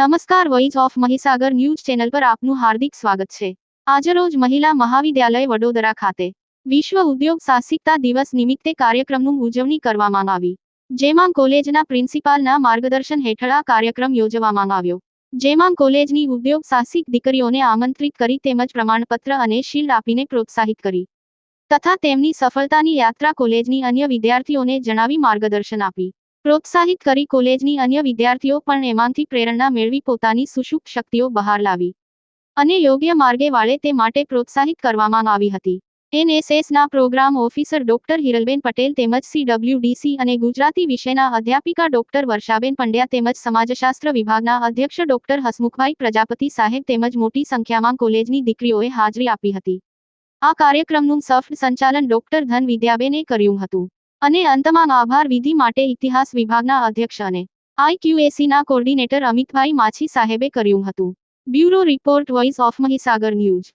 નમસ્કાર voice of Mahisagar news channel પર આપનું હાર્દિક સ્વાગત છે. આજરોજ મહિલા મહાવિદ્યાલય વડોદરા ખાતે વિશ્વ ઉદ્યોગ સાહસિકતા દિવસ નિમિત્તે કાર્યક્રમનું ઉજવણી કરવામાં આવી. જેમાં કોલેજના પ્રિન્સિપાલના માર્ગદર્શન હેઠળ આ કાર્યક્રમ યોજવામાં આવ્યો. જેમાં કોલેજની ઉદ્યોગ સાહસિક દીકરીઓને આમંત્રિત કરી તેમજ પ્રમાણપત્ર અને શિલ્ડ આપીને પ્રોત્સાહિત કરી. તથા તેમની સફળતાની યાત્રા કોલેજની અન્ય વિદ્યાર્થીઓને જણાવી માર્ગદર્શન આપી પ્રોત્સાહિત કરી કોલેજની અન્ય વિદ્યાર્થીઓ પણ એમાંથી પ્રેરણા મેળવી પોતાની સુષુપ્ત શક્તિઓ બહાર લાવી. અને યોગ્ય માર્ગે વાળે તે માટે પ્રોત્સાહિત કરવામાં આવી હતી. એનએસએસના programme officer doctor Hiralben Patel તેમજ સીડબ્લ્યુડીસી અને ગુજરાતી વિષયના અધ્યાપિકા ડોક્ટર વર્ષાબેન પંડ્યા તેમજ સમાજશાસ્ત્ર વિભાગના અધ્યક્ષ ડોક્ટર હસમુખભાઈ પ્રજાપતિ સાહેબ તેમજ મોટી સંખ્યામાં કોલેજની દીકરીઓએ હાજરી આપી હતી. આ કાર્યક્રમનું સફળ સંચાલન ડોક્ટર ધન વિદ્યાબેને કર્યું હતું. અને અંતમાં આભાર વિધિ માટે ઇતિહાસ વિભાગના અધ્યક્ષ અને આઈક્યુએસીના કોર્ડિનેટર અમિતભાઈ માછી સાહેબે કર્યું હતું. Bureau report voice of Mahisagar news.